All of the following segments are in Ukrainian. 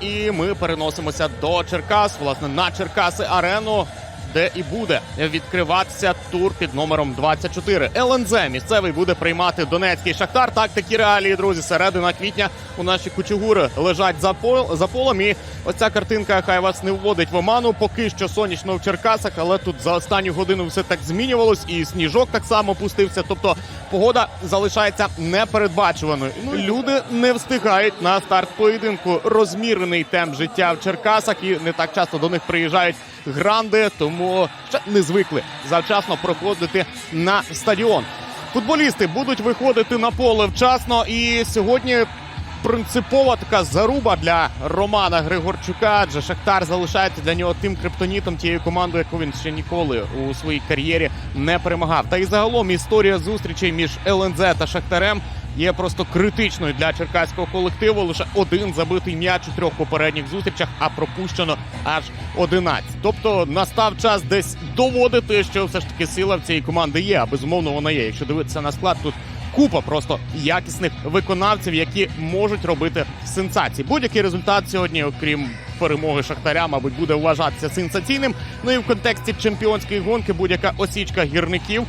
І ми переносимося до Черкас, власне, на Черкаси арену, де і буде відкриватися тур під номером 24. ЛНЗ місцевий буде приймати Донецький Шахтар. Так такі реалії, друзі. Середина квітня у наші кучугури лежать за пол за полом. І ось ця картинка хай вас не вводить в оману. Поки що сонячно в Черкасах, але тут за останню годину все так змінювалось, і сніжок так само пустився. Тобто погода залишається непередбачуваною. Ну люди не встигають на старт поєдинку. Розмірений темп життя в Черкасах, і не так часто до них приїжджають гранди, тому ще не звикли завчасно проходити на стадіон. Футболісти будуть виходити на поле вчасно, і сьогодні принципова така заруба для Романа Григорчука. Адже Шахтар залишається для нього тим криптонітом тієї команди, яку він ще ніколи у своїй кар'єрі не перемагав. Та й загалом історія зустрічей між ЛНЗ та Шахтарем є просто критичною для черкаського колективу. Лише один забитий м'яч у трьох попередніх зустрічах, а пропущено аж 11. Тобто настав час десь доводити, що все ж таки сила в цієї команди є. А безумовно вона є. Якщо дивитися на склад, тут купа просто якісних виконавців, які можуть робити сенсації. Будь-який результат сьогодні, окрім перемоги Шахтаря, мабуть, буде вважатися сенсаційним. Ну і в контексті чемпіонської гонки будь-яка осічка гірників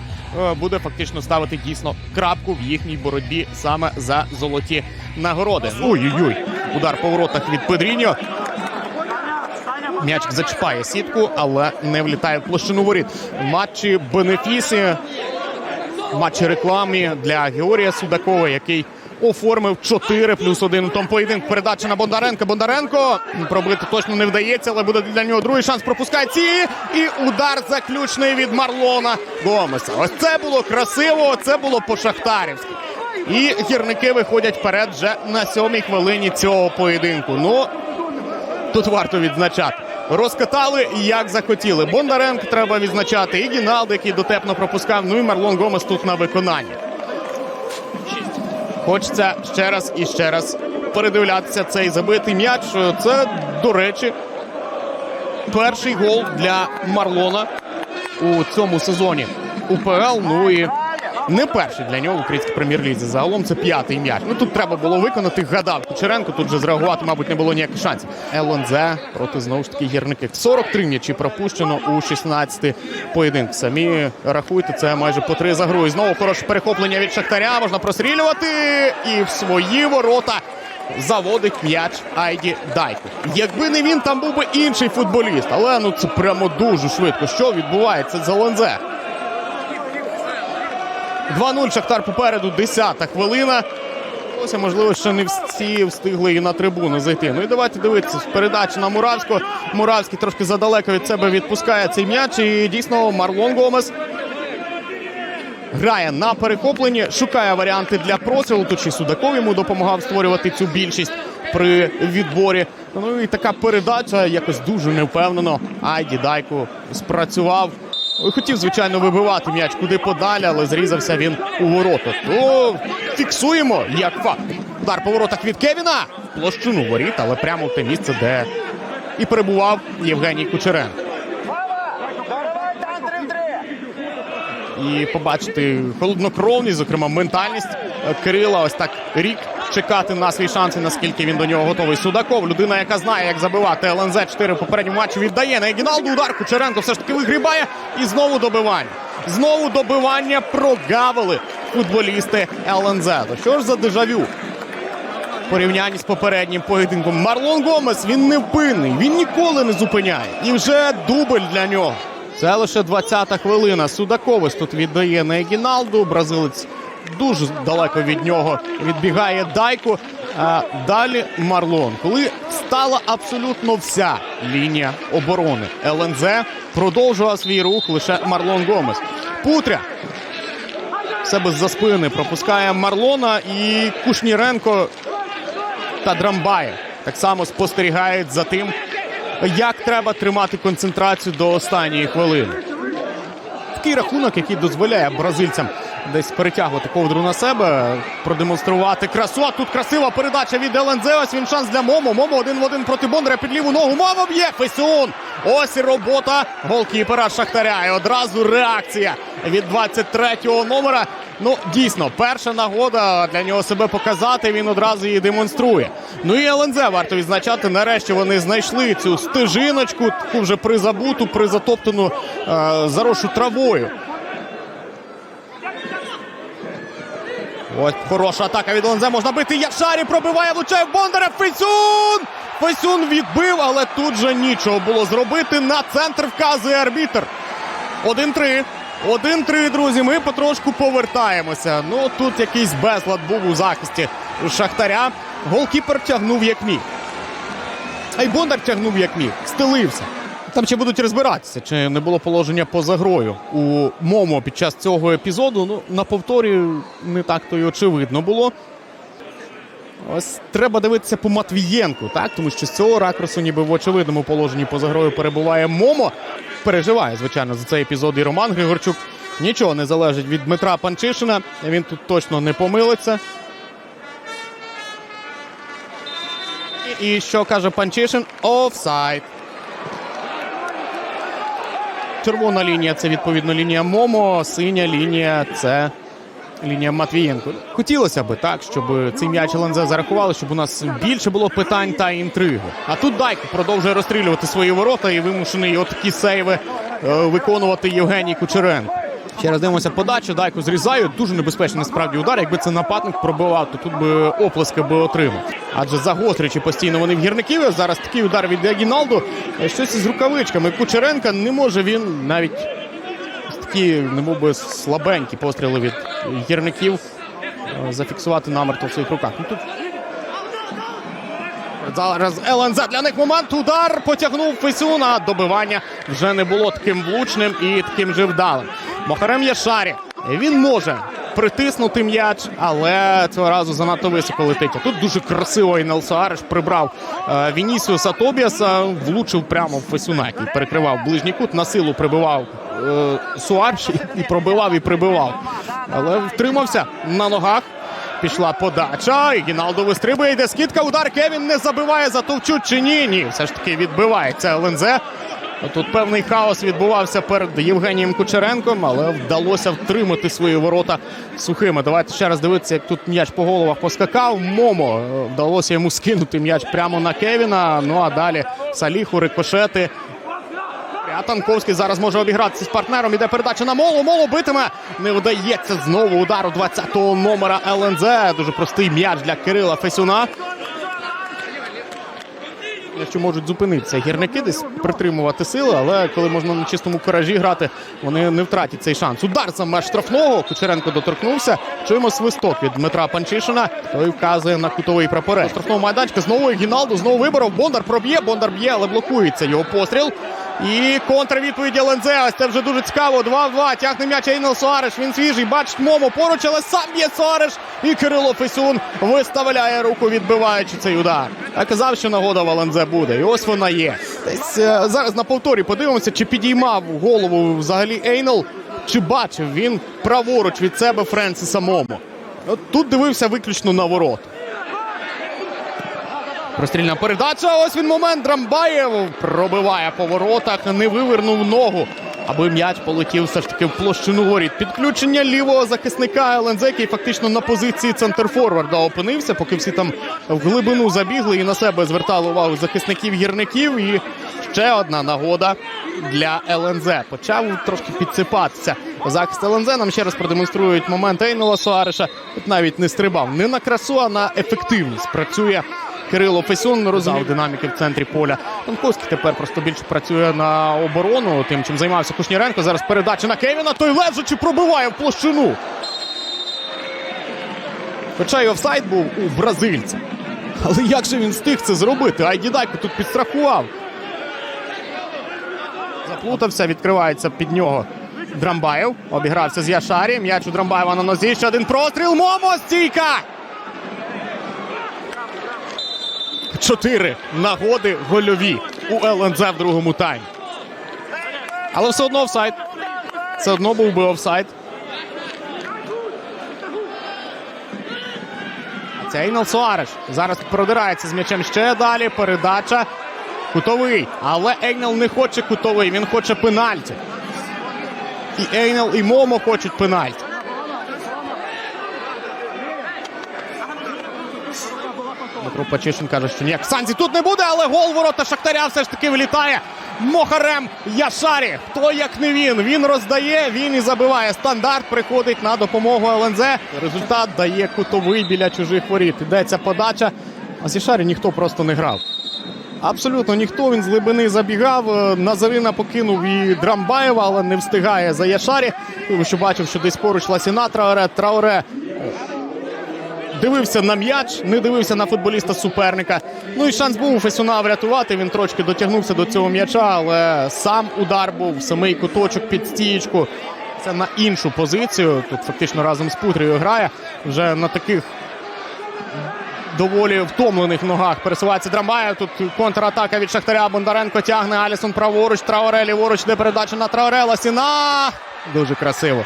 буде фактично ставити дійсно крапку в їхній боротьбі саме за золоті нагороди. Ой-ой-ой, удар по воротах від Педріньо. М'ячик зачіпає сітку, але не влітає в площину воріт. Матчі бенефіси матчі рекламі для Георгія Судакова, який оформив 4 плюс 1 у тому поєдинку. Передача на Бондаренка. Бондаренко пробити точно не вдається, але буде для нього другий шанс. Пропускає ці і удар заключний від Марлона Гомеса. Ось це було красиво. Це було по шахтарівськи. І гірники виходять вперед вже на сьомій хвилині цього поєдинку. Ну тут варто відзначати. Розкатали як захотіли. Бондаренко треба відзначати. І Гіналд, який дотепно пропускав. Ну і Марлон Гомес тут на виконанні. Хочеться ще раз і ще раз передивлятися цей забитий м'яч. Це, до речі, перший гол для Марлона у цьому сезоні УПЛ. Ну і не перший для нього в українській прем'єр-лізі. Загалом це п'ятий м'яч. Ну тут треба було виконати. Гадав Кучеренко. Тут же зреагувати, мабуть, не було ніяких шансів. ЛНЗ проти знову ж таки гірників. 43 м'ячі пропущено у 16 поєдинках. Самі рахуйте, це майже по три за грою. І Знову хороше перехоплення від Шахтаря. Можна прострілювати. І в свої ворота заводить м'яч Айді Дайко. Якби не він, там був би інший футболіст. Але ну це прямо дуже швидко. Що відбувається з ЛНЗ? 2-0 Шахтар попереду, 10-та хвилина. Можливо, ще не всі встигли і на трибуну зайти. Ну і давайте дивитися. Передача на Муравського. Муравський трошки задалеко від себе відпускає цей м'яч. І дійсно Марлон Гомес грає на перехопленні, шукає варіанти для прострілу. Тут й Судаков йому допомагав створювати цю більшість при відборі. Ну і така передача якось дуже невпевнено. Айді Дайко спрацював. Хотів, звичайно, вибивати м'яч куди подалі, але зрізався він у ворота. То фіксуємо як факт. Удар по воротах від Кевіна. Площину воріт, але прямо в те місце, де і перебував Євгеній Кучеренко. І побачити холоднокровність, зокрема ментальність Кирила. Ось так рік чекати на свій шанс і наскільки він до нього готовий. Судаков, людина, яка знає, як забивати ЛНЗ 4 в попередньому матчі, віддає на Егіналду. Удар Кучеренко все ж таки вигрібає. І знову добивання. Знову добивання прогавили футболісти ЛНЗ. То що ж за дежавю? Порівнянні з попереднім поєдинком. Марлон Гомес він невпинний, він ніколи не зупиняє. І вже дубль для нього. Це лише 20-та хвилина. Судакович тут віддає на. Бразилець дуже далеко від нього відбігає Дайку. А далі Марлон. Коли стала абсолютно вся лінія оборони ЛНЗ, продовжував свій рух лише Марлон Гомес. Путря себе за спини пропускає Марлона і Кушніренко та Драмбаєв так само спостерігають за тим, як треба тримати концентрацію до останньої хвилини. Такий рахунок, який дозволяє бразильцям десь перетягувати ковдру на себе, продемонструвати красу. А тут красива передача від ЛНЗ. Ось він шанс для Момо. Момо один в один проти Бондаря під ліву ногу. Момо б'є Фесіон. Ось і робота голкіпера Шахтаря. І одразу реакція від 23-го номера. Ну, дійсно, перша нагода для нього себе показати. Він одразу її демонструє. Ну і ЛНЗ варто відзначати. Нарешті вони знайшли цю стежиночку, таку вже призабуту, призатоптану е, зарошу травою. Ось хороша атака від ЛНЗ. Можна бити. Яшарі пробиває, влучає Бондаря. Фесюн! Фесюн відбив, але тут же нічого було зробити. На центр вказує арбітр. 1-3. 1-3, друзі. Ми потрошку повертаємося. Ну тут якийсь безлад був у захисті Шахтаря. Голкіпер тягнув як міг. А й Бондар тягнув як міг. Стелився. Там ще будуть розбиратися, чи не було положення поза грою у Момо під час цього епізоду. Ну, на повторі не так то й очевидно було. Ось треба дивитися по Матвієнку, так? Тому що з цього ракурсу, ніби в очевидному положенні поза грою перебуває Момо. Переживає, звичайно, за цей епізод і Роман Григорчук. Нічого не залежить від Дмитра Панчишина. Він тут точно не помилиться. І, що каже Панчишин? Офсайд. Червона лінія це відповідно лінія Момо, синя лінія це лінія Матвієнко. Хотілося б так, щоб цей м'яч ЛНЗ зарахували, щоб у нас більше було питань та інтриги. А тут Дайко продовжує розстрілювати свої ворота і вимушений отакі сейви е, виконувати Євгеній Кучеренко. Ще раз дивимося подачу. Дайко зрізає. Дуже небезпечний насправді удар. Якби це нападник пробивав, то тут би оплески би отримав. Адже загострюючи постійно вони в гірників. Зараз такий удар від Егіналду. Е, Щось із рукавичками. Кучеренка не може він навіть такі, немов би слабенькі постріли від гірників е, зафіксувати намертво в своїх руках. Ну, тут Зараз ЛНЗ для них момент. Удар потягнув Фесюн, а добивання вже не було таким влучним і таким же вдалим. Мохарем Яшарі. Він може притиснути м'яч, але цього разу занадто високо летить. А тут дуже красиво Інел Саареш прибрав е, Вінісіуса Тобіаса, влучив прямо в Фесюна, який перекривав ближній кут, на силу прибивав е, Суарш і пробивав і прибивав. Але втримався на ногах. Пішла подача. І Гіналдо вистрибує. Йде скидка. Удар Кевін не забиває. Затовчуть чи ні? Ні. Все ж таки відбивається ЛНЗ. Тут певний хаос відбувався перед Євгенієм Кучеренком, але вдалося втримати свої ворота сухими. Давайте ще раз дивитися, як тут м'яч по головах поскакав. Момо е, вдалося йому скинути м'яч прямо на Кевіна. Ну а далі Саліху, рикошети. А Танковський зараз може обігратися з партнером. Іде передача на молу. Молу битиме. Не вдається знову удар у 20-го номера ЛНЗ. Дуже простий м'яч для Кирила Фесюна. Якщо можуть зупинитися гірники, десь притримувати сили, але коли можна на чистому коражі грати, вони не втратять цей шанс. Удар за меж штрафного. Кучеренко доторкнувся. Чуємо свисток від Дмитра Панчишина. Той вказує на кутовий прапорець. Штрафного майданчика знову Гіналду, знову виборов. Бондар проб'є. Бондар б'є, але блокується його постріл. І контрвідповідь ЛНЗ. Ось це вже дуже цікаво. 2-2. Тягне м'яч Ейнел Суареш. Він свіжий. Бачить Момо поруч, але сам б'є Суареш. І Кирило Фесюн виставляє руку, відбиваючи цей удар. Я казав, що нагода в ЛНЗ буде. І ось вона є. Десь е, зараз на повторі подивимося, чи підіймав голову взагалі Ейнел, чи бачив він праворуч від себе Френсіса Момо. Тут дивився виключно на ворот. Прострільна передача. Ось він момент. Драмбаєв пробиває по воротах, не вивернув ногу, аби м'яч полетів все ж таки в площину воріт. Підключення лівого захисника ЛНЗ, який фактично на позиції центрфорварда опинився, поки всі там в глибину забігли і на себе звертали увагу захисників гірників. І ще одна нагода для ЛНЗ. Почав трошки підсипатися. Захист ЛНЗ нам ще раз продемонструють момент Ейнела Суареша. Тут навіть не стрибав не на красу, а на ефективність. Працює Кирило Фесюн розумів динаміки в центрі поля. Танковський тепер просто більше працює на оборону, тим, чим займався Кушніренко. Зараз передача на Кевіна. Той лежачи пробиває в площину. Хоча й офсайд був у бразильця. Але як же він встиг це зробити? Айдідайко тут підстрахував. Заплутався, відкривається під нього. Драмбаєв обігрався з Яшарі. М'яч у Драмбаєва на нозі. Ще один простріл. Момо стійка! Чотири нагоди гольові у ЛНЗ в другому таймі. Але все одно офсайд. Все одно був би офсайд. А Це Ейнел Суареш. Зараз продирається з м'ячем ще далі. Передача. Кутовий. Але Ейнел не хоче кутовий. Він хоче пенальті. І Ейнел, і Момо хочуть пенальті. Дмитро Пачишин каже, що ніяк санкцій тут не буде, але гол ворота Шахтаря все ж таки вилітає. Мохарем Яшарі. Хто як не він? Він роздає, він і забиває. Стандарт приходить на допомогу ЛНЗ. Результат дає кутовий біля чужих воріт. Ідеться подача. А з Яшарі ніхто просто не грав. Абсолютно ніхто. Він з глибини забігав. Е, Назарина покинув і Драмбаєва, але не встигає за Яшарі. Тому що бачив, що десь поруч Ласіна Траоре. Траоре дивився на м'яч, не дивився на футболіста суперника. Ну і шанс був у Фесюна врятувати. Він трошки дотягнувся до цього м'яча, але сам удар був, самий куточок під стієчку. Це на іншу позицію. Тут фактично разом з Путрією грає. Вже на таких доволі втомлених ногах пересувається Драмбаєв. Тут контратака від Шахтаря. Бондаренко тягне Алісон праворуч. Траоре ліворуч, де передача на Траоре. Ласіна. Дуже красиво.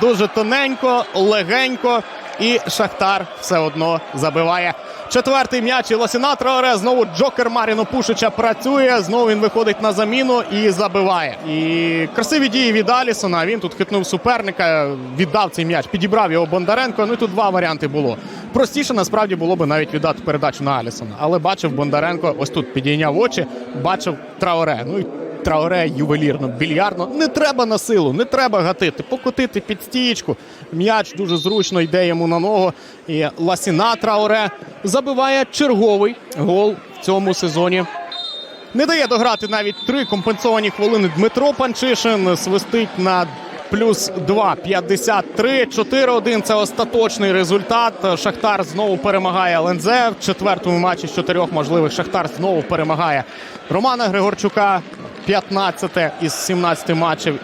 Дуже тоненько, легенько. І Шахтар все одно забиває. Четвертий м'яч і Лосіна Траоре. Знову Джокер Маріно Пушича працює. Знову він виходить на заміну і забиває. І красиві дії від Алісона. Він тут хитнув суперника, віддав цей м'яч, підібрав його Бондаренко. Ну і тут два варіанти було. Простіше насправді було би навіть віддати передачу на Алісона. Але бачив Бондаренко, ось тут підійняв очі, бачив Траоре. Ну Траоре ювелірно, більярдно. Не треба на силу, не треба гатити, покотити під стієчку. М'яч дуже зручно йде йому на ногу. І Ласіна Траоре забиває черговий гол в цьому сезоні. Не дає дограти навіть три компенсовані хвилини Дмитро Панчишин. Свистить на плюс 2, 53, 4-1. Це остаточний результат. Шахтар знову перемагає ЛНЗ. В четвертому матчі з чотирьох можливих Шахтар знову перемагає Романа Григорчука. 15 із 17 матчів